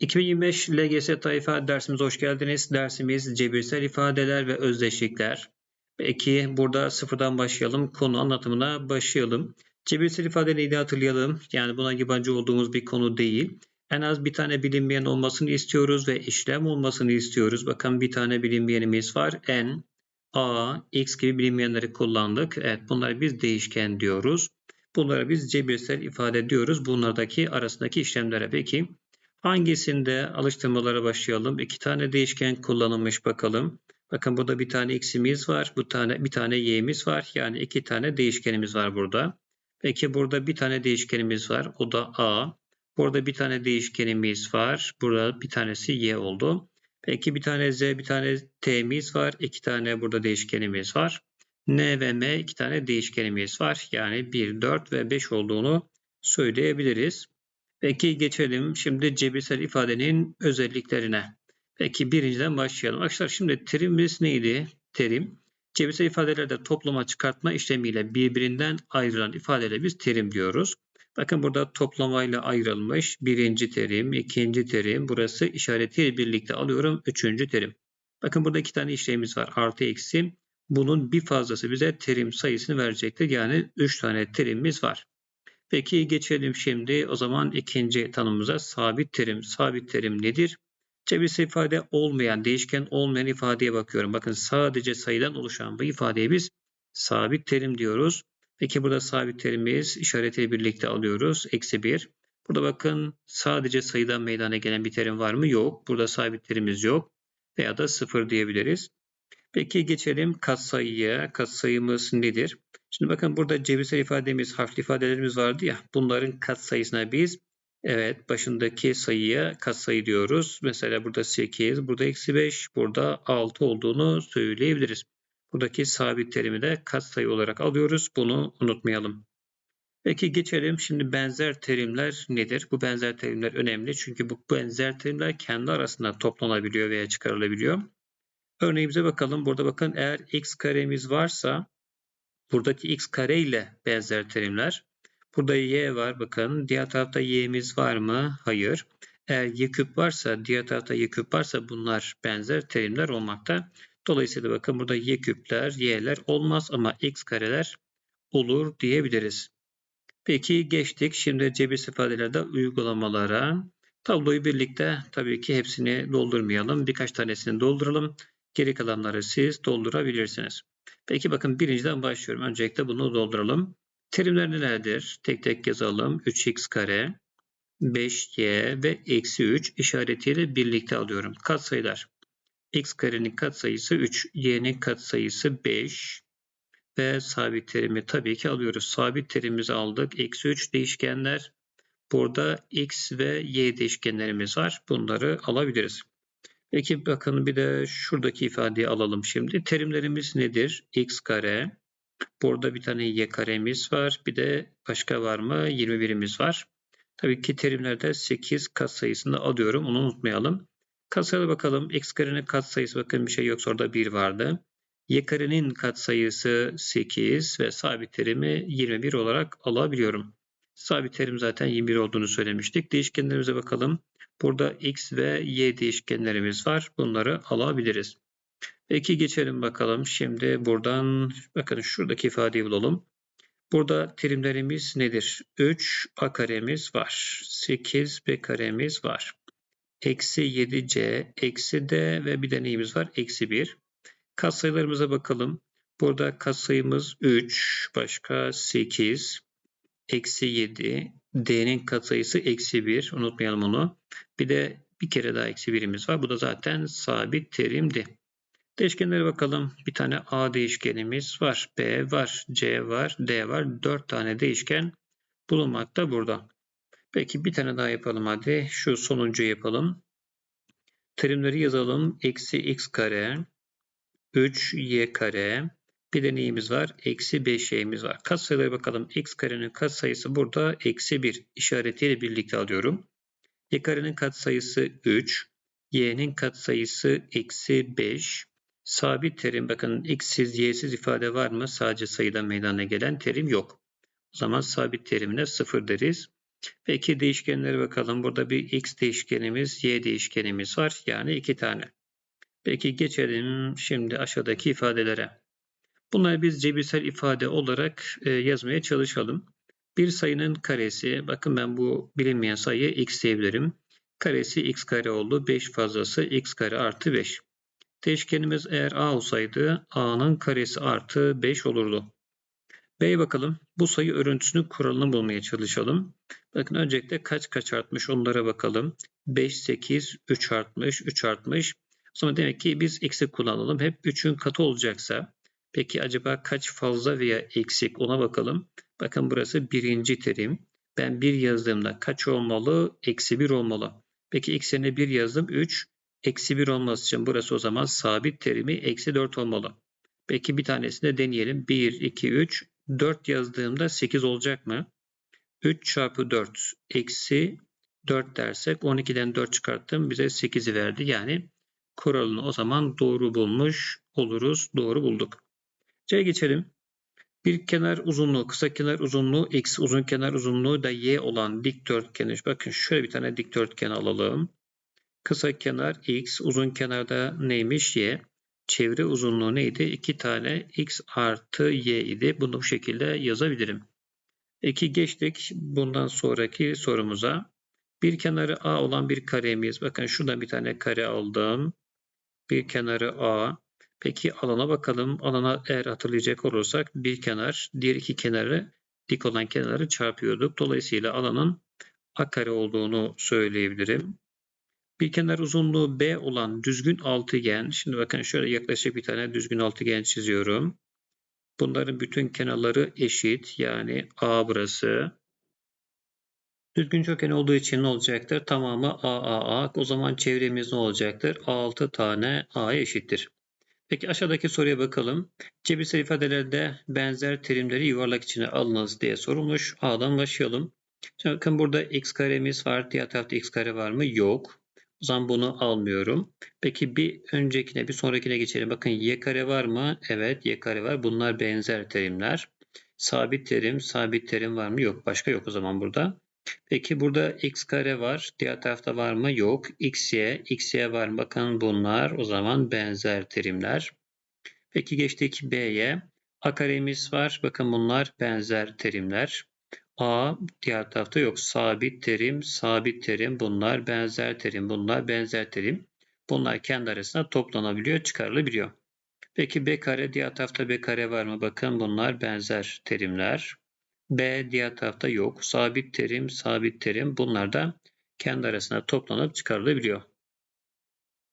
2025 LGS tayfa dersimize hoş geldiniz. Dersimiz cebirsel ifadeler ve özdeşlikler. Peki burada sıfırdan başlayalım. Konu anlatımına başlayalım. Cebirsel ifade neydi hatırlayalım. Yani buna yabancı olduğumuz bir konu değil. En az bir tane bilinmeyen olmasını istiyoruz ve işlem olmasını istiyoruz. Bakın bir tane bilinmeyenimiz var. N, A, X gibi bilinmeyenleri kullandık. Evet bunları biz değişken diyoruz. Bunlara biz cebirsel ifade diyoruz. Bunlardaki arasındaki işlemlere. Peki Hangisinde alıştırmalara başlayalım? İki tane değişken kullanılmış bakalım. Bakın burada bir tane x'imiz var. Bu tane bir tane y'miz var. Yani iki tane değişkenimiz var burada. Peki burada bir tane değişkenimiz var. O da a. Burada bir tane değişkenimiz var. Burada bir tanesi y oldu. Peki bir tane z, bir tane t'miz var. İki tane burada değişkenimiz var. n ve m iki tane değişkenimiz var. Yani 1, 4 ve 5 olduğunu söyleyebiliriz. Peki geçelim şimdi cebirsel ifadenin özelliklerine. Peki birinciden başlayalım. Arkadaşlar şimdi terimimiz neydi? Terim. Cebirsel ifadelerde toplama çıkartma işlemiyle birbirinden ayrılan ifadelere biz terim diyoruz. Bakın burada toplamayla ayrılmış birinci terim, ikinci terim. Burası işaretiyle birlikte alıyorum. Üçüncü terim. Bakın burada iki tane işlemimiz var. Artı eksi. Bunun bir fazlası bize terim sayısını verecektir. Yani üç tane terimimiz var. Peki geçelim şimdi o zaman ikinci tanımımıza sabit terim. Sabit terim nedir? Cebirsel ifade olmayan, değişken olmayan ifadeye bakıyorum. Bakın sadece sayıdan oluşan bu ifadeye biz sabit terim diyoruz. Peki burada sabit terimiz işaretiyle birlikte alıyoruz. Eksi 1. Burada bakın sadece sayıdan meydana gelen bir terim var mı? Yok. Burada sabit terimiz yok. Veya da 0 diyebiliriz. Peki geçelim katsayıya. Katsayımız nedir? Şimdi bakın burada cebirsel ifademiz, harfli ifadelerimiz vardı ya. Bunların katsayısına biz evet başındaki sayıya katsayı diyoruz. Mesela burada 8, burada eksi 5, burada 6 olduğunu söyleyebiliriz. Buradaki sabit terimi de katsayı olarak alıyoruz. Bunu unutmayalım. Peki geçelim. Şimdi benzer terimler nedir? Bu benzer terimler önemli. Çünkü bu benzer terimler kendi arasında toplanabiliyor veya çıkarılabiliyor. Örneğimize bakalım. Burada bakın eğer x karemiz varsa buradaki x kare ile benzer terimler. Burada y var bakın. Diğer tarafta y'miz var mı? Hayır. Eğer y küp varsa diğer tarafta y küp varsa bunlar benzer terimler olmakta. Dolayısıyla bakın burada y küpler, y'ler olmaz ama x kareler olur diyebiliriz. Peki geçtik şimdi cebir ifadelerde uygulamalara. Tabloyu birlikte tabii ki hepsini doldurmayalım. Birkaç tanesini dolduralım. Geri kalanları siz doldurabilirsiniz. Peki bakın birinciden başlıyorum. Öncelikle bunu dolduralım. Terimler nelerdir? Tek tek yazalım. 3x kare, 5y ve eksi 3 işaretiyle birlikte alıyorum. Katsayılar. x karenin katsayısı 3, y'nin katsayısı 5 ve sabit terimi tabii ki alıyoruz. Sabit terimimizi aldık. Eksi 3 değişkenler. Burada x ve y değişkenlerimiz var. Bunları alabiliriz. Peki bakın bir de şuradaki ifadeyi alalım şimdi. Terimlerimiz nedir? x kare. Burada bir tane y karemiz var. Bir de başka var mı? 21'imiz var. Tabii ki terimlerde 8 katsayısını alıyorum. Onu unutmayalım. Katsayıda bakalım. x karenin katsayısı bakın bir şey yoksa orada 1 vardı. y karenin katsayısı 8 ve sabit terimi 21 olarak alabiliyorum. Sabit terim zaten 21 olduğunu söylemiştik. Değişkenlerimize bakalım. Burada x ve y değişkenlerimiz var. Bunları alabiliriz. Peki geçelim bakalım. Şimdi buradan bakın şuradaki ifadeyi bulalım. Burada terimlerimiz nedir? 3 a karemiz var. 8 b karemiz var. Eksi 7c, eksi d ve bir de neyimiz var? Eksi 1. Katsayılarımıza bakalım. Burada katsayımız 3, başka 8, eksi 7, d'nin katsayısı eksi 1. Unutmayalım onu. Bir de bir kere daha eksi 1'imiz var. Bu da zaten sabit terimdi. Değişkenlere bakalım. Bir tane a değişkenimiz var. b var. c var. d var. 4 tane değişken bulunmakta burada. Peki bir tane daha yapalım hadi. Şu sonuncu yapalım. Terimleri yazalım. Eksi x kare, 3y kare, bir de neyimiz var? Eksi 5y'miz var. Katsayılara bakalım. x karenin katsayısı burada eksi 1 işaretiyle birlikte alıyorum. y karenin katsayısı 3. y'nin katsayısı eksi 5. Sabit terim bakın x'siz y'siz ifade var mı? Sadece sayıdan meydana gelen terim yok. O zaman sabit terimine 0 deriz. Peki değişkenlere bakalım. Burada bir x değişkenimiz, y değişkenimiz var. Yani iki tane. Peki geçelim şimdi aşağıdaki ifadelere. Bunları biz cebirsel ifade olarak e, yazmaya çalışalım. Bir sayının karesi, bakın ben bu bilinmeyen sayıya x diyebilirim. Karesi x kare oldu. 5 fazlası x kare artı 5. Değişkenimiz eğer a olsaydı a'nın karesi artı 5 olurdu. B'ye bakalım. Bu sayı örüntüsünün kuralını bulmaya çalışalım. Bakın öncelikle kaç kaç artmış onlara bakalım. 5, 8, 3 artmış, 3 artmış. Zaman demek ki biz x'i kullanalım. Hep 3'ün katı olacaksa. Peki acaba kaç fazla veya eksik ona bakalım. Bakın burası birinci terim. Ben 1 yazdığımda kaç olmalı? Eksi 1 olmalı. Peki x yerine 1 yazdım 3. Eksi 1 olması için burası o zaman sabit terimi eksi 4 olmalı. Peki bir tanesini de deneyelim. 1, 2, 3. 4 yazdığımda 8 olacak mı? 3 çarpı 4 eksi 4 dersek 12'den 4 çıkarttım bize 8'i verdi. Yani kuralını o zaman doğru bulmuş oluruz. Doğru bulduk. C'ye geçelim. Bir kenar uzunluğu, kısa kenar uzunluğu, x uzun kenar uzunluğu da y olan dikdörtgen. Bakın şöyle bir tane dikdörtgen alalım. Kısa kenar x, uzun kenarda neymiş y? Çevre uzunluğu neydi? 2 tane x artı y idi. Bunu bu şekilde yazabilirim. 2 geçtik bundan sonraki sorumuza. Bir kenarı a olan bir karemiz. Bakın şuradan bir tane kare aldım. Bir kenarı a. Peki alana bakalım. Alana eğer hatırlayacak olursak bir kenar diğer iki kenarı dik olan kenarı çarpıyorduk. Dolayısıyla alanın a kare olduğunu söyleyebilirim. Bir kenar uzunluğu B olan düzgün altıgen. Şimdi bakın şöyle yaklaşık bir tane düzgün altıgen çiziyorum. Bunların bütün kenarları eşit. Yani A burası. Düzgün köken olduğu için ne olacaktır? Tamamı A, A, A. O zaman çevremiz ne olacaktır? 6 tane A'ya eşittir. Peki aşağıdaki soruya bakalım. Cebirsel ifadelerde benzer terimleri yuvarlak içine alınız diye sorulmuş. A'dan başlayalım. Şimdi bakın burada x karemiz var. Diğer tarafta x kare var mı? Yok. O zaman bunu almıyorum. Peki bir öncekine bir sonrakine geçelim. Bakın y kare var mı? Evet y kare var. Bunlar benzer terimler. Sabit terim, sabit terim var mı? Yok. Başka yok o zaman burada. Peki burada x kare var. Diğer tarafta var mı? Yok. xy, xy var mı? Bakın bunlar o zaman benzer terimler. Peki geçtik b'ye. a karemiz var. Bakın bunlar benzer terimler. A diğer tarafta yok. Sabit terim, sabit terim bunlar benzer terim, bunlar benzer terim. Bunlar kendi arasında toplanabiliyor, çıkarılabiliyor. Peki B kare diğer tarafta B kare var mı? Bakın bunlar benzer terimler. B diğer tarafta yok. Sabit terim, sabit terim bunlar da kendi arasında toplanıp çıkarılabiliyor.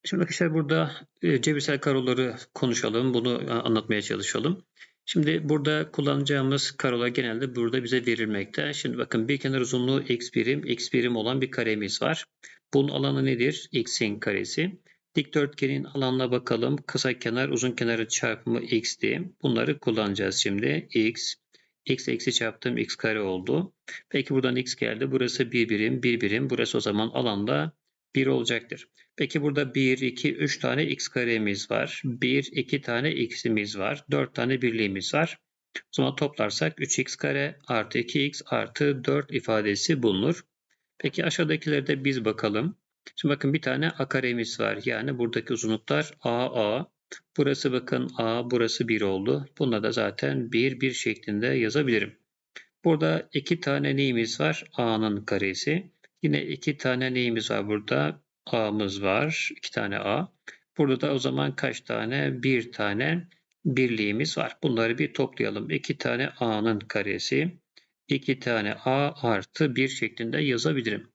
Şimdi arkadaşlar burada e, cebirsel karoları konuşalım. Bunu anlatmaya çalışalım. Şimdi burada kullanacağımız karolar genelde burada bize verilmekte. Şimdi bakın bir kenar uzunluğu x birim, x birim olan bir karemiz var. Bunun alanı nedir? x'in karesi. Dikdörtgenin alanına bakalım. Kısa kenar uzun kenarı çarpımı x'ti. Bunları kullanacağız şimdi. x, x eksi çarptım x kare oldu. Peki buradan x geldi. Burası bir birim, bir birim. Burası o zaman alanda 1 olacaktır. Peki burada 1, 2, 3 tane x karemiz var. 1, 2 tane x'imiz var. 4 tane birliğimiz var. O zaman toplarsak 3x kare artı 2x artı 4 ifadesi bulunur. Peki aşağıdakileri de biz bakalım. Şimdi bakın bir tane a karemiz var. Yani buradaki uzunluklar a a. Burası bakın a, burası 1 oldu. Bunda da zaten 1, 1 şeklinde yazabilirim. Burada iki tane neyimiz var? a'nın karesi. Yine iki tane neyimiz var burada? A'mız var. iki tane A. Burada da o zaman kaç tane? Bir tane birliğimiz var. Bunları bir toplayalım. İki tane A'nın karesi. iki tane A artı bir şeklinde yazabilirim.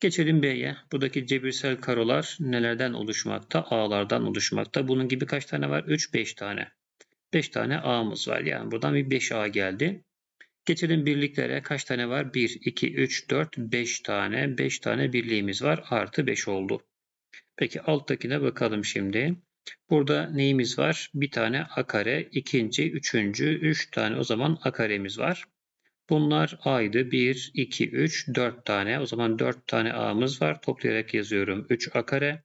Geçelim B'ye. Buradaki cebirsel karolar nelerden oluşmakta? A'lardan oluşmakta. Bunun gibi kaç tane var? 3, 5 tane. 5 tane A'mız var. Yani buradan bir 5A geldi. Geçelim birliklere. Kaç tane var? 1, 2, 3, 4, 5 tane. 5 tane birliğimiz var. Artı 5 oldu. Peki alttakine bakalım şimdi. Burada neyimiz var? Bir tane a kare, ikinci, üçüncü, üç tane o zaman a karemiz var. Bunlar a'ydı. 1, 2, 3, 4 tane. O zaman 4 tane a'mız var. Toplayarak yazıyorum. 3 a kare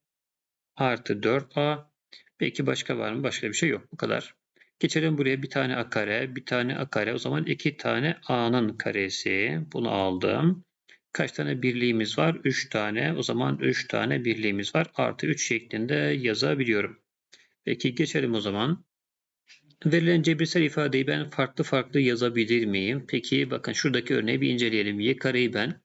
artı 4a. Peki başka var mı? Başka bir şey yok. Bu kadar. Geçelim buraya bir tane a kare, bir tane a kare. O zaman iki tane a'nın karesi. Bunu aldım. Kaç tane birliğimiz var? 3 tane. O zaman 3 tane birliğimiz var. Artı 3 şeklinde yazabiliyorum. Peki geçelim o zaman. Verilen cebirsel ifadeyi ben farklı farklı yazabilir miyim? Peki bakın şuradaki örneği bir inceleyelim. Y kareyi ben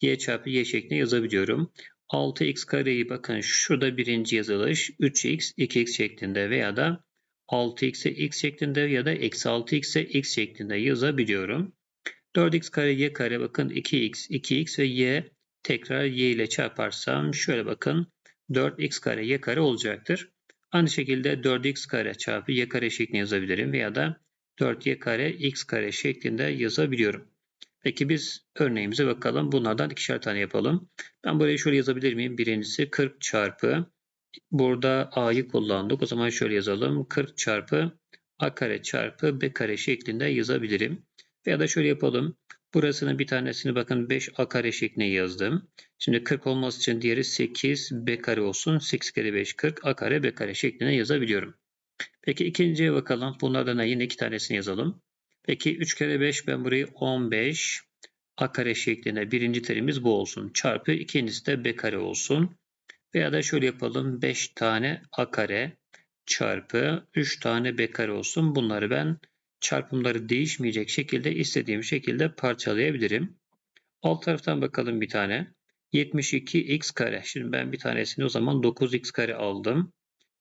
y çarpı y şeklinde yazabiliyorum. 6x kareyi bakın şurada birinci yazılış 3x 2x şeklinde veya da 6x'e x şeklinde ya da eksi 6x'e x şeklinde yazabiliyorum. 4x kare y kare bakın 2x 2x ve y tekrar y ile çarparsam şöyle bakın 4x kare y kare olacaktır. Aynı şekilde 4x kare çarpı y kare şeklinde yazabilirim veya da 4y kare x kare şeklinde yazabiliyorum. Peki biz örneğimize bakalım. Bunlardan ikişer tane yapalım. Ben burayı şöyle yazabilir miyim? Birincisi 40 çarpı burada a'yı kullandık. O zaman şöyle yazalım. 40 çarpı a kare çarpı b kare şeklinde yazabilirim. Veya da şöyle yapalım. Burasının bir tanesini bakın 5 a kare şeklinde yazdım. Şimdi 40 olması için diğeri 8 b kare olsun. 8 kere 5 40 a kare b kare şeklinde yazabiliyorum. Peki ikinciye bakalım. Bunlardan yine iki tanesini yazalım. Peki 3 kere 5 ben burayı 15 a kare şeklinde birinci terimiz bu olsun. Çarpı ikincisi de b kare olsun. Veya da şöyle yapalım 5 tane a kare çarpı 3 tane b kare olsun. Bunları ben çarpımları değişmeyecek şekilde istediğim şekilde parçalayabilirim. Alt taraftan bakalım bir tane. 72x kare. Şimdi ben bir tanesini o zaman 9x kare aldım.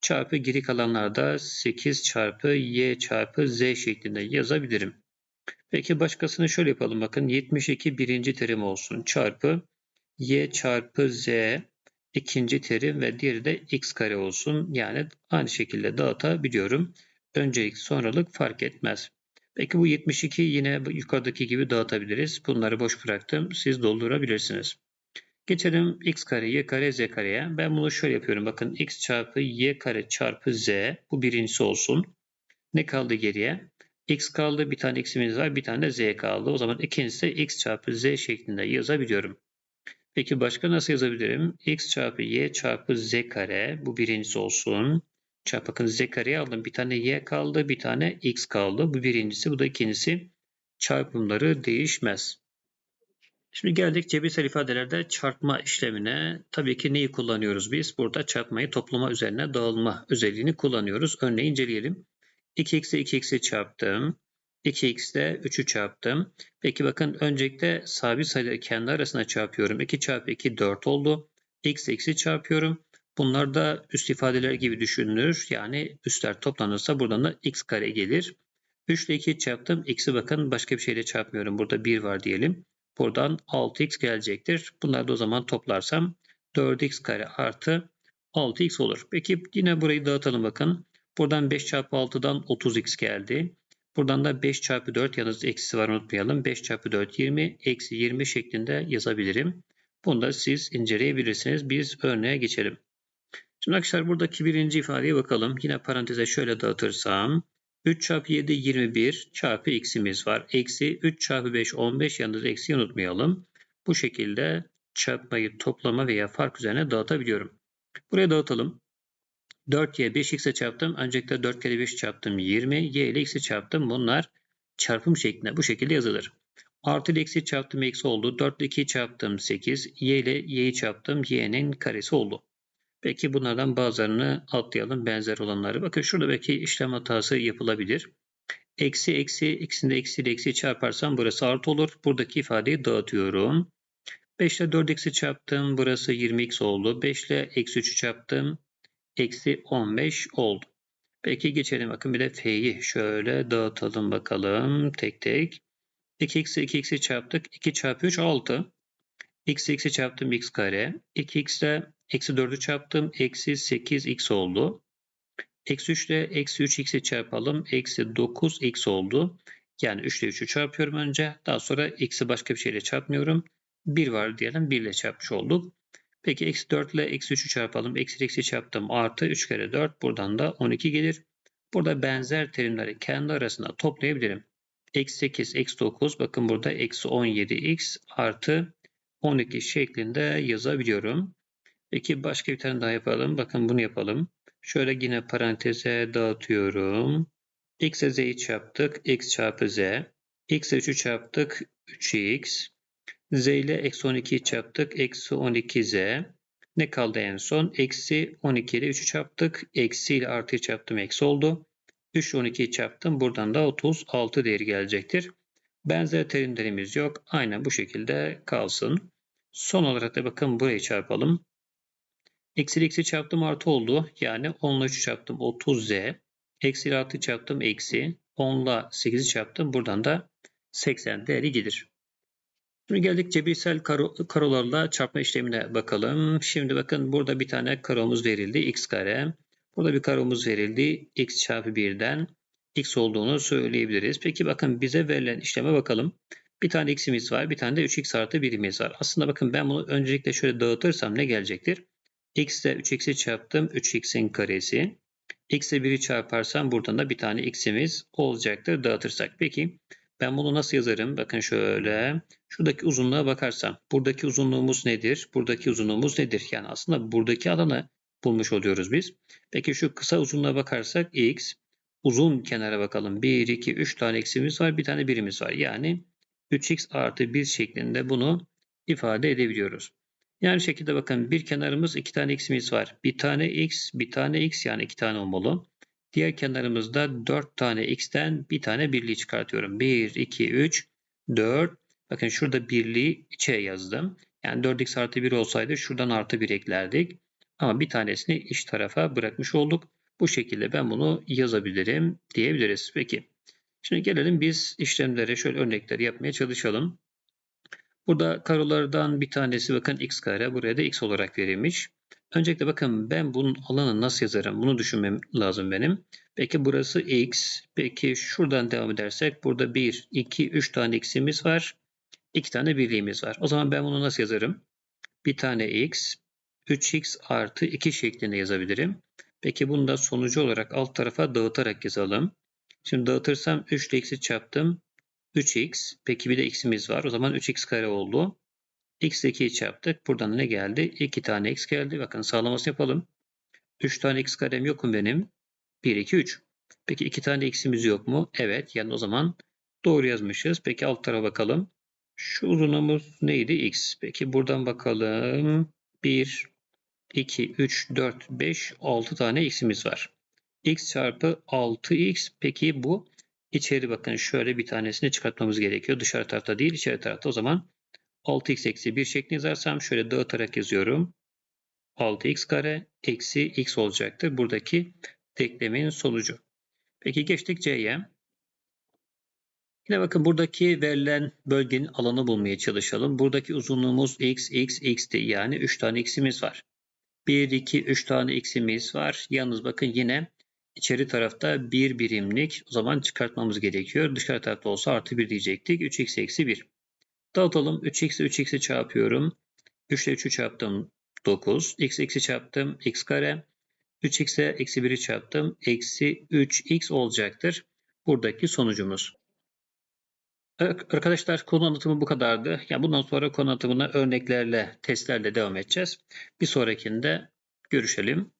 Çarpı geri kalanlarda 8 çarpı y çarpı z şeklinde yazabilirim. Peki başkasını şöyle yapalım. Bakın 72 birinci terim olsun. Çarpı y çarpı z ikinci terim ve diğeri de x kare olsun. Yani aynı şekilde dağıtabiliyorum. Öncelik sonralık fark etmez. Peki bu 72 yine yukarıdaki gibi dağıtabiliriz. Bunları boş bıraktım. Siz doldurabilirsiniz. Geçelim x kare, y kare, z kareye. Ben bunu şöyle yapıyorum. Bakın x çarpı y kare çarpı z. Bu birincisi olsun. Ne kaldı geriye? x kaldı. Bir tane x'imiz var. Bir tane de z kaldı. O zaman ikincisi x çarpı z şeklinde yazabiliyorum. Peki başka nasıl yazabilirim? x çarpı y çarpı z kare. Bu birincisi olsun. Bakın z kareyi aldım. Bir tane y kaldı. Bir tane x kaldı. Bu birincisi. Bu da ikincisi. Çarpımları değişmez. Şimdi geldik cebirsel ifadelerde çarpma işlemine. Tabii ki neyi kullanıyoruz biz? Burada çarpmayı toplama üzerine dağılma özelliğini kullanıyoruz. Örneği inceleyelim. 2x'e 2x'i çarptım. 2x'de 3'ü çarptım. Peki bakın öncelikle sabit sayıları kendi arasına çarpıyorum. 2 çarpı 2 4 oldu. x x'i çarpıyorum. Bunlar da üst ifadeler gibi düşünülür. Yani üstler toplanırsa buradan da x kare gelir. 3 ile 2 çarptım. X'i bakın başka bir şeyle çarpmıyorum. Burada 1 var diyelim. Buradan 6x gelecektir. Bunları da o zaman toplarsam 4x kare artı 6x olur. Peki yine burayı dağıtalım bakın. Buradan 5 çarpı 6'dan 30x geldi. Buradan da 5 çarpı 4 yalnız eksisi var unutmayalım. 5 çarpı 4 20 eksi 20 şeklinde yazabilirim. Bunu da siz inceleyebilirsiniz. Biz örneğe geçelim. Şimdi arkadaşlar buradaki birinci ifadeye bakalım. Yine paranteze şöyle dağıtırsam 3 çarpı 7 21 çarpı x'imiz var. Eksi 3 çarpı 5 15 yalnız eksi unutmayalım. Bu şekilde çarpmayı toplama veya fark üzerine dağıtabiliyorum. Buraya dağıtalım. 4y 5x'e çarptım. Öncelikle 4 kere 5 çarptım 20. y ile x'i çarptım. Bunlar çarpım şeklinde bu şekilde yazılır. Artı ile eksi çarptım eksi oldu. 4 ile 2'yi çarptım 8. y ile y'yi çarptım. y'nin karesi oldu. Peki bunlardan bazılarını atlayalım benzer olanları. Bakın şurada belki işlem hatası yapılabilir. Eksi eksi ikisinde eksi ile eksi çarparsam burası artı olur. Buradaki ifadeyi dağıtıyorum. 5 ile 4 eksi çarptım. Burası 20x oldu. 5 ile eksi 3'ü çarptım. Eksi 15 oldu. Peki geçelim bakın bir de f'yi şöyle dağıtalım bakalım tek tek. 2x'i 2x'i çarptık. 2 çarpı 3 6. x x'i çarptım x kare. 2x ile Eksi 4'ü çarptım. Eksi 8x oldu. Eksi 3 ile eksi 3x'i çarpalım. Eksi 9x oldu. Yani 3 ile 3'ü çarpıyorum önce. Daha sonra x'i başka bir şeyle çarpmıyorum. 1 var diyelim. 1 ile çarpmış olduk. Peki eksi 4 ile eksi 3'ü çarpalım. Eksi eksi çarptım. Artı 3 kere 4. Buradan da 12 gelir. Burada benzer terimleri kendi arasında toplayabilirim. Eksi 8, eksi 9. Bakın burada eksi 17x artı 12 şeklinde yazabiliyorum. Peki başka bir tane daha yapalım. Bakın bunu yapalım. Şöyle yine paranteze dağıtıyorum. X'e z'yi çarptık. X çarpı z. X'e 3'ü çarptık. 3x. Z ile eksi 12'yi çarptık. Eksi 12Z. Ne kaldı en son? Eksi 12 ile 3'ü çarptık. Eksi ile artıyı çarptım. Eksi oldu. 3 ile 12'yi çarptım. Buradan da 36 değeri gelecektir. Benzer terimlerimiz yok. Aynen bu şekilde kalsın. Son olarak da bakın burayı çarpalım. Eksi eksi çarptım artı oldu. Yani 10 ile 3'ü çarptım 30Z. Eksi ile artı çarptım eksi. 10 ile 8'i çarptım. Buradan da 80 değeri gelir. Şimdi geldik cebirsel karo, karolarla çarpma işlemine bakalım. Şimdi bakın burada bir tane karomuz verildi. x kare. Burada bir karomuz verildi. x çarpı 1'den x olduğunu söyleyebiliriz. Peki bakın bize verilen işleme bakalım. Bir tane x'imiz var. Bir tane de 3x artı 1'imiz var. Aslında bakın ben bunu öncelikle şöyle dağıtırsam ne gelecektir? X ile 3x'i çarptım. 3x'in karesi. x ile 1'i çarparsam buradan da bir tane x'imiz olacaktır dağıtırsak. Peki ben bunu nasıl yazarım? Bakın şöyle. Şuradaki uzunluğa bakarsam. Buradaki uzunluğumuz nedir? Buradaki uzunluğumuz nedir? Yani aslında buradaki alanı bulmuş oluyoruz biz. Peki şu kısa uzunluğa bakarsak x. Uzun kenara bakalım. 1, 2, 3 tane x'imiz var. Bir tane birimiz var. Yani 3x artı 1 şeklinde bunu ifade edebiliyoruz. Yani şekilde bakın bir kenarımız iki tane x'imiz var. Bir tane x, bir tane x yani iki tane olmalı. Diğer kenarımızda 4 tane x'ten bir tane birliği çıkartıyorum. 1, 2, 3, 4. Bakın şurada birliği içe yazdım. Yani 4x artı 1 olsaydı şuradan artı 1 eklerdik. Ama bir tanesini iç tarafa bırakmış olduk. Bu şekilde ben bunu yazabilirim diyebiliriz. Peki. Şimdi gelelim biz işlemlere şöyle örnekler yapmaya çalışalım. Burada karolardan bir tanesi bakın x kare buraya da x olarak verilmiş. Öncelikle bakın ben bunun alanını nasıl yazarım? Bunu düşünmem lazım benim. Peki burası x. Peki şuradan devam edersek burada 1, 2, 3 tane x'imiz var. 2 tane birliğimiz var. O zaman ben bunu nasıl yazarım? Bir tane x, 3x artı 2 şeklinde yazabilirim. Peki bunu da sonucu olarak alt tarafa dağıtarak yazalım. Şimdi dağıtırsam 3 ile x'i çarptım. 3x. Peki bir de x'imiz var. O zaman 3x kare oldu. x ile 2'yi çarptık. Buradan ne geldi? 2 tane x geldi. Bakın sağlaması yapalım. 3 tane x karem yok mu benim? 1, 2, 3. Peki 2 tane x'imiz yok mu? Evet. Yani o zaman doğru yazmışız. Peki alt tarafa bakalım. Şu uzunluğumuz neydi? x. Peki buradan bakalım. 1, 2, 3, 4, 5, 6 tane x'imiz var. x çarpı 6x. Peki bu içeri bakın şöyle bir tanesini çıkartmamız gerekiyor. Dışarı tarafta değil içeri tarafta. O zaman 6x eksi 1 şeklinde yazarsam şöyle dağıtarak yazıyorum. 6x kare eksi x olacaktır. Buradaki denklemin sonucu. Peki geçtik C'ye. Yine bakın buradaki verilen bölgenin alanı bulmaya çalışalım. Buradaki uzunluğumuz x, x, x'ti. Yani 3 tane x'imiz var. 1, 2, 3 tane x'imiz var. Yalnız bakın yine içeri tarafta 1 birimlik o zaman çıkartmamız gerekiyor. Dışarı tarafta olsa artı 1 diyecektik. 3x eksi 1. Dağıtalım. 3x ile 3x'i çarpıyorum. 3 ile 3'ü çarptım 9. x eksi çarptım x kare. 3x ile eksi 1'i çarptım. Eksi 3x olacaktır. Buradaki sonucumuz. Arkadaşlar konu anlatımı bu kadardı. Yani bundan sonra konu anlatımına örneklerle, testlerle devam edeceğiz. Bir sonrakinde görüşelim.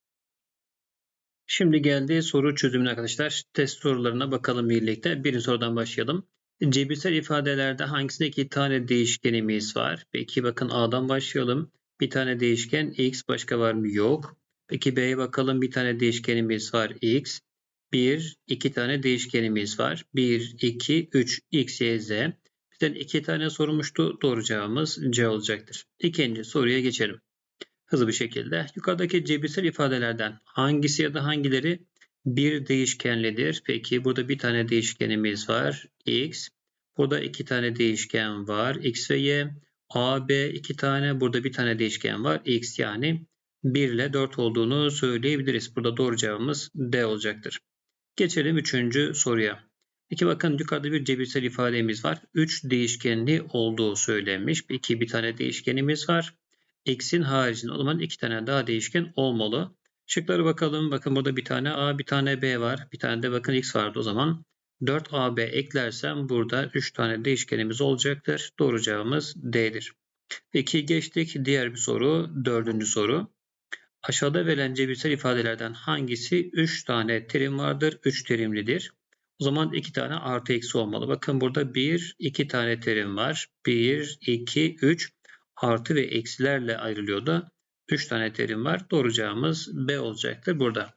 Şimdi geldi soru çözümüne arkadaşlar. Test sorularına bakalım birlikte. Birinci sorudan başlayalım. Cebirsel ifadelerde hangisinde iki tane değişkenimiz var? Peki bakın A'dan başlayalım. Bir tane değişken x başka var mı? Yok. Peki B'ye bakalım. Bir tane değişkenimiz var x. 1, 2 tane değişkenimiz var. 1, 2, 3, x, y, z. Bizden 2 tane sorulmuştu. Doğru cevabımız C olacaktır. İkinci soruya geçelim. Hızlı bir şekilde. Yukarıdaki cebirsel ifadelerden hangisi ya da hangileri bir değişkenlidir? Peki burada bir tane değişkenimiz var. x. Burada iki tane değişken var. x ve y. a, b iki tane. Burada bir tane değişken var. x yani 1 ile 4 olduğunu söyleyebiliriz. Burada doğru cevabımız D olacaktır. Geçelim üçüncü soruya. İki bakın yukarıda bir cebirsel ifademiz var. 3 değişkenli olduğu söylenmiş. 2 bir tane değişkenimiz var. X'in haricinde o zaman iki tane daha değişken olmalı. Şıkları bakalım. Bakın burada bir tane A, bir tane B var. Bir tane de bakın X vardı. O zaman 4AB eklersem burada 3 tane değişkenimiz olacaktır. Doğru cevabımız D'dir. Peki geçtik. Diğer bir soru. Dördüncü soru. Aşağıda verilen cebirsel ifadelerden hangisi 3 tane terim vardır? 3 terimlidir. O zaman iki tane artı eksi olmalı. Bakın burada bir, iki tane terim var. Bir, iki, üç artı ve eksilerle ayrılıyordu. Üç tane terim var. Doğru cevabımız B olacaktır burada.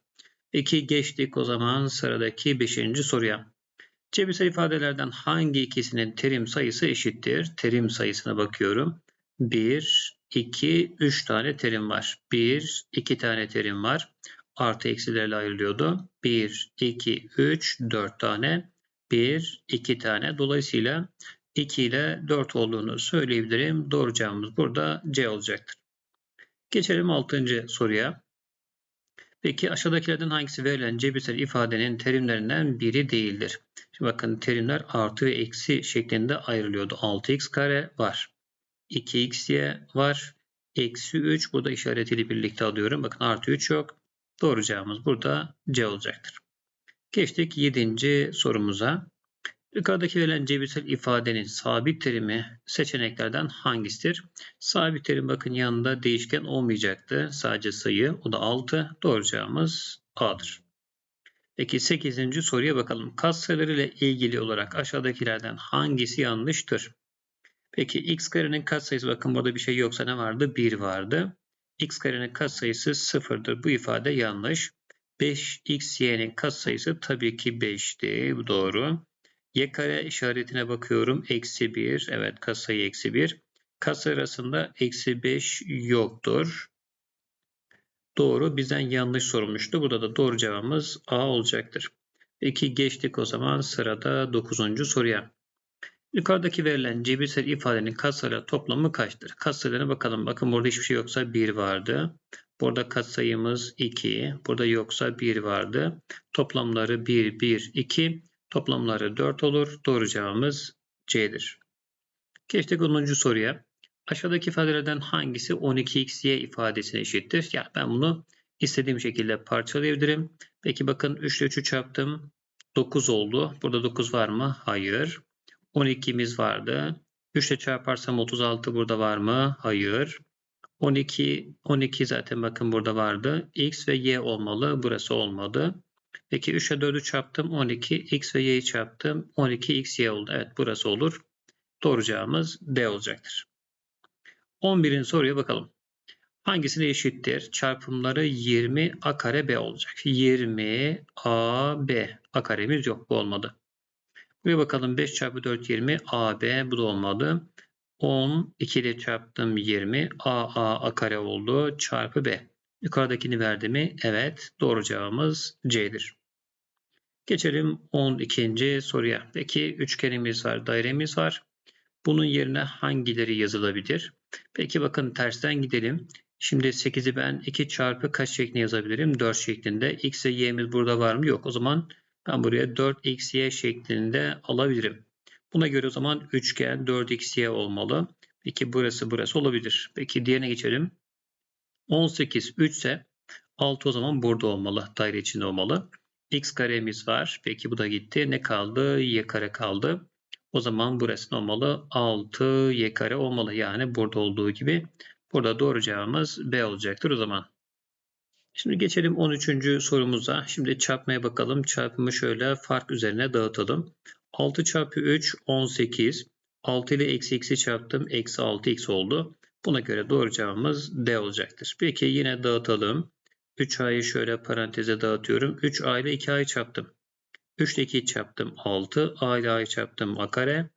2 geçtik o zaman sıradaki 5. soruya. Cebirsel ifadelerden hangi ikisinin terim sayısı eşittir? Terim sayısına bakıyorum. 1, 2, 3 tane terim var. 1, 2 tane terim var. Artı eksilerle ayrılıyordu. 1, 2, 3, 4 tane. 1, 2 tane. Dolayısıyla 2 ile 4 olduğunu söyleyebilirim. Doğru cevabımız burada C olacaktır. Geçelim 6. soruya. Peki aşağıdakilerden hangisi verilen cebirsel ifadenin terimlerinden biri değildir? Şimdi bakın terimler artı ve eksi şeklinde ayrılıyordu. 6x kare var. 2xy var. Eksi 3 burada işaretiyle birlikte alıyorum. Bakın artı 3 yok. Doğru cevabımız burada C olacaktır. Geçtik 7. sorumuza. Yukarıdaki verilen cebirsel ifadenin sabit terimi seçeneklerden hangisidir? Sabit terim bakın yanında değişken olmayacaktı. Sadece sayı. O da 6. Doğru cevabımız A'dır. Peki 8. soruya bakalım. Katsayıları ile ilgili olarak aşağıdakilerden hangisi yanlıştır? Peki x karenin katsayısı bakın burada bir şey yoksa ne vardı? 1 vardı. x karenin katsayısı 0'dır. Bu ifade yanlış. 5xy'nin katsayısı tabii ki 5'ti. Bu doğru. Y kare işaretine bakıyorum. Eksi 1. Evet katsayı eksi 1. Katsayı arasında eksi 5 yoktur. Doğru. Bizden yanlış sorulmuştu. Burada da doğru cevabımız A olacaktır. Peki geçtik o zaman sırada 9. soruya. Yukarıdaki verilen cebirsel ifadenin katsayılar toplamı kaçtır? Katsayılarına bakalım. Bakın burada hiçbir şey yoksa 1 vardı. Burada katsayımız 2. Burada yoksa 1 vardı. Toplamları 1, 1, 2. Toplamları 4 olur. Doğru cevabımız C'dir. Geçtik 10. soruya. Aşağıdaki ifadelerden hangisi 12xy ifadesine eşittir? Ya ben bunu istediğim şekilde parçalayabilirim. Peki bakın 3 ile 3'ü çarptım. 9 oldu. Burada 9 var mı? Hayır. 12'miz vardı. 3 ile çarparsam 36 burada var mı? Hayır. 12, 12 zaten bakın burada vardı. X ve Y olmalı. Burası olmadı. Peki 3 ile 4'ü çarptım. 12. X ve Y'yi çarptım. 12 X, Y oldu. Evet burası olur. Doğru cevabımız D olacaktır. 11'in soruya bakalım. Hangisine eşittir? Çarpımları 20 a kare b olacak. 20 a b. a karemiz yok. Bu olmadı. Buraya bakalım 5 çarpı 4 20 a b. Bu da olmadı. 10 2 ile çarptım 20 a a a kare oldu. Çarpı b. Yukarıdakini verdi mi? Evet. Doğru cevabımız C'dir. Geçelim 12. soruya. Peki üçgenimiz var, dairemiz var. Bunun yerine hangileri yazılabilir? Peki bakın tersten gidelim. Şimdi 8'i ben 2 çarpı kaç şeklinde yazabilirim? 4 şeklinde. X ve Y'miz burada var mı? Yok. O zaman ben buraya 4XY şeklinde alabilirim. Buna göre o zaman üçgen 4XY olmalı. Peki burası burası olabilir. Peki diğerine geçelim. 18 3 ise 6 o zaman burada olmalı. Daire içinde olmalı. X karemiz var. Peki bu da gitti. Ne kaldı? Y kare kaldı. O zaman burası ne olmalı? 6y kare olmalı. Yani burada olduğu gibi. Burada doğru cevabımız B olacaktır o zaman. Şimdi geçelim 13. sorumuza. Şimdi çarpmaya bakalım. Çarpımı şöyle fark üzerine dağıtalım. 6 çarpı 3 18. 6 ile eksi x'i çarptım. Eksi 6x oldu. Buna göre doğru cevabımız D olacaktır. Peki yine dağıtalım. 3a'yı şöyle paranteze dağıtıyorum. 3a ile 2a'yı çarptım. 3 ile 2'yi çarptım 6. A ile A'yı çarptım A kare.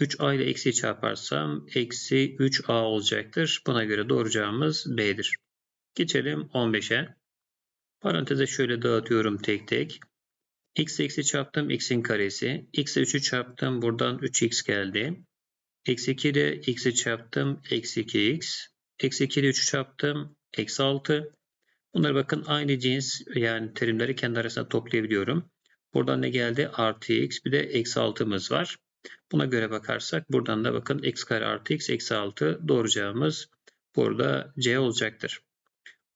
3A ile eksi çarparsam eksi 3A olacaktır. Buna göre doğru cevabımız B'dir. Geçelim 15'e. Paranteze şöyle dağıtıyorum tek tek. X eksi çarptım x'in karesi. X ile 3'ü çarptım. Buradan 3x geldi. Eksi 2 ile x'i çarptım. Eksi 2x. Eksi 2 ile 3'ü çarptım. Eksi 6. Bunları bakın aynı cins yani terimleri kendi arasında toplayabiliyorum. Buradan ne geldi? Artı x bir de eksi 6'mız var. Buna göre bakarsak buradan da bakın x kare artı x eksi 6 doğru cevabımız burada C olacaktır.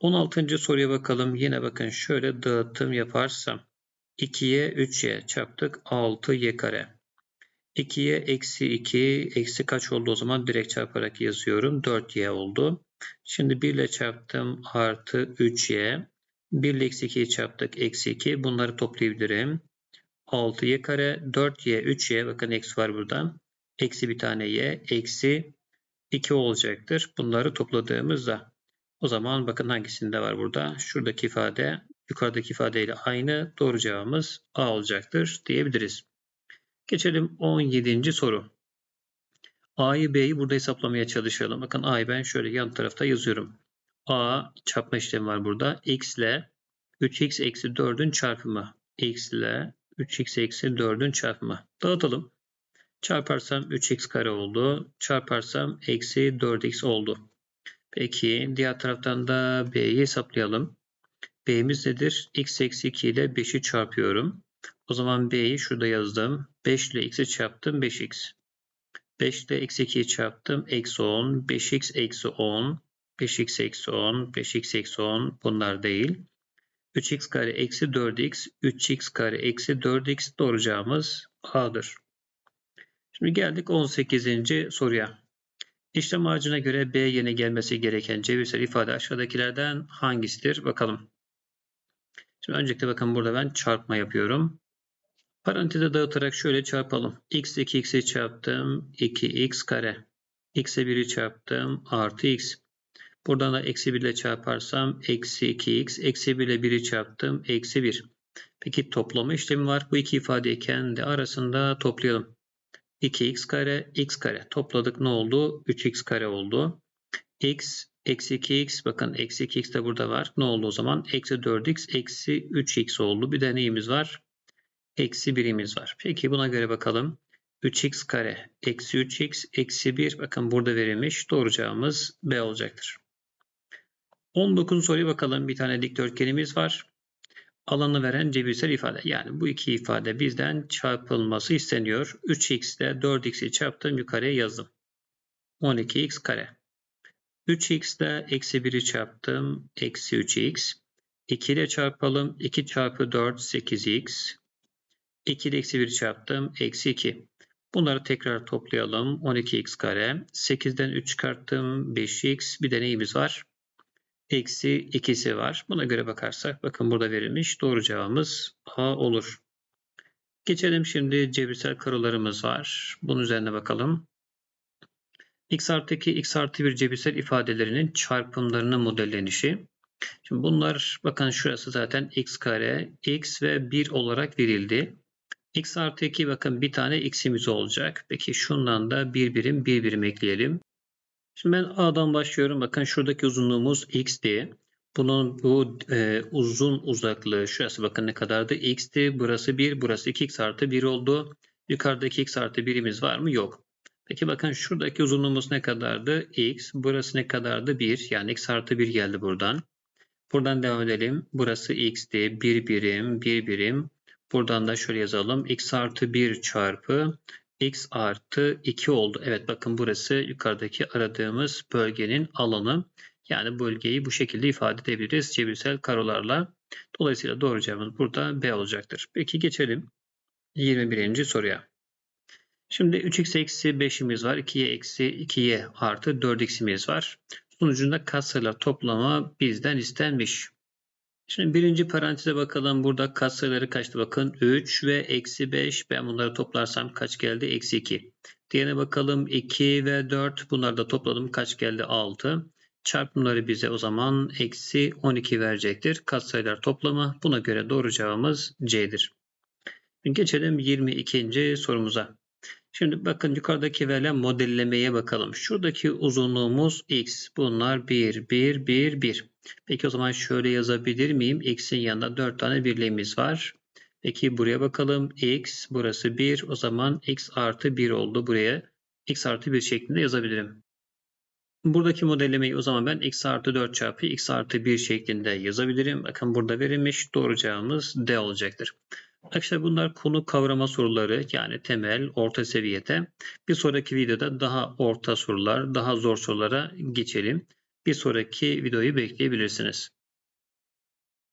16. soruya bakalım. Yine bakın şöyle dağıtım yaparsam 2'ye 3'ye çarptık 6y kare. 2'ye eksi 2 eksi kaç oldu o zaman direkt çarparak yazıyorum 4y oldu. Şimdi 1 ile çarptım artı 3y 1 ile eksi 2'yi çarptık. Eksi 2. Bunları toplayabilirim. 6y kare 4y 3y bakın eksi var burada. Eksi bir tane y eksi 2 olacaktır. Bunları topladığımızda o zaman bakın hangisinde var burada? Şuradaki ifade yukarıdaki ifadeyle aynı. Doğru cevabımız A olacaktır diyebiliriz. Geçelim 17. soru. A'yı B'yi burada hesaplamaya çalışalım. Bakın A'yı ben şöyle yan tarafta yazıyorum. A çarpma işlemi var burada. X ile 3x eksi 4'ün çarpımı. X ile 3x eksi 4'ün çarpımı. Dağıtalım. Çarparsam 3x kare oldu. Çarparsam eksi 4x oldu. Peki diğer taraftan da b'yi hesaplayalım. b'miz nedir? x eksi 2 ile 5'i çarpıyorum. O zaman b'yi şurada yazdım. 5 ile x'i çarptım 5x. 5 ile eksi 2'yi çarptım. Eksi 10. 5x eksi 10. 5x eksi 10. 5x eksi 10. Bunlar değil. 3x kare eksi 4x. 3x kare eksi 4x doğru cevabımız A'dır. Şimdi geldik 18. soruya. İşlem ağacına göre B yerine gelmesi gereken cebirsel ifade aşağıdakilerden hangisidir? Bakalım. Şimdi öncelikle bakın burada ben çarpma yapıyorum. Paranteze dağıtarak şöyle çarpalım. x 2x'i çarptım. 2x kare. x'e 1'i çarptım. Artı x. Buradan da eksi 1 ile çarparsam eksi 2x. Eksi 1 ile 1'i çarptım. Eksi 1. Peki toplama işlemi var. Bu iki ifadeyi kendi arasında toplayalım. 2x kare x kare topladık ne oldu? 3x kare oldu. x eksi 2x bakın eksi 2x de burada var. Ne oldu o zaman? Eksi 4x eksi 3x oldu. Bir de neyimiz var? Eksi 1'imiz var. Peki buna göre bakalım. 3x kare eksi 3x eksi 1 bakın burada verilmiş. Doğru cevabımız B olacaktır. 19 soruya bakalım. Bir tane dikdörtgenimiz var alanı veren cebirsel ifade. Yani bu iki ifade bizden çarpılması isteniyor. 3x ile 4x'i çarptım yukarıya yazdım. 12x kare. 3x ile eksi 1'i çarptım. Eksi 3x. 2 ile çarpalım. 2 çarpı 4 8x. 2 ile eksi 1 çarptım. Eksi 2. Bunları tekrar toplayalım. 12x kare. 8'den 3 çıkarttım. 5x. Bir de neyimiz var? eksi ikisi var. Buna göre bakarsak bakın burada verilmiş. Doğru cevabımız A olur. Geçelim şimdi cebirsel karolarımız var. Bunun üzerine bakalım. x artı 2, x artı 1 cebirsel ifadelerinin çarpımlarının modellenişi. Şimdi bunlar bakın şurası zaten x kare, x ve 1 olarak verildi. X artı 2 bakın bir tane x'imiz olacak. Peki şundan da bir birim bir birim ekleyelim. Şimdi ben A'dan başlıyorum. Bakın şuradaki uzunluğumuz x'ti. Bunun bu e, uzun uzaklığı şurası bakın ne kadardı? x'ti. Burası 1, burası 2x artı 1 oldu. Yukarıdaki x artı 1'imiz var mı? Yok. Peki bakın şuradaki uzunluğumuz ne kadardı? x. Burası ne kadardı? 1. Yani x artı 1 geldi buradan. Buradan devam edelim. Burası x'ti. 1 birim, 1 birim. Buradan da şöyle yazalım. x artı 1 çarpı x artı 2 oldu. Evet bakın burası yukarıdaki aradığımız bölgenin alanı. Yani bölgeyi bu şekilde ifade edebiliriz çevirsel karolarla. Dolayısıyla doğru cevabımız burada B olacaktır. Peki geçelim 21. soruya. Şimdi 3x eksi 5'imiz var. 2y eksi 2y artı 4x'imiz var. Sonucunda katsayılar toplamı bizden istenmiş. Şimdi birinci paranteze bakalım. Burada katsayıları kaçtı bakın. 3 ve eksi 5. Ben bunları toplarsam kaç geldi? Eksi 2. Diğerine bakalım. 2 ve 4. Bunları da topladım. Kaç geldi? 6. Çarpımları bize o zaman eksi 12 verecektir. Katsayılar toplamı. Buna göre doğru cevabımız C'dir. Geçelim 22. sorumuza. Şimdi bakın yukarıdaki verilen modellemeye bakalım. Şuradaki uzunluğumuz x. Bunlar 1, 1, 1, 1. Peki o zaman şöyle yazabilir miyim? x'in yanında 4 tane birliğimiz var. Peki buraya bakalım. x burası 1. O zaman x artı 1 oldu. Buraya x artı 1 şeklinde yazabilirim. Buradaki modellemeyi o zaman ben x artı 4 çarpı x artı 1 şeklinde yazabilirim. Bakın burada verilmiş. Doğru cevabımız D olacaktır. Arkadaşlar bunlar konu kavrama soruları yani temel, orta seviyede. Bir sonraki videoda daha orta sorular, daha zor sorulara geçelim. Bir sonraki videoyu bekleyebilirsiniz.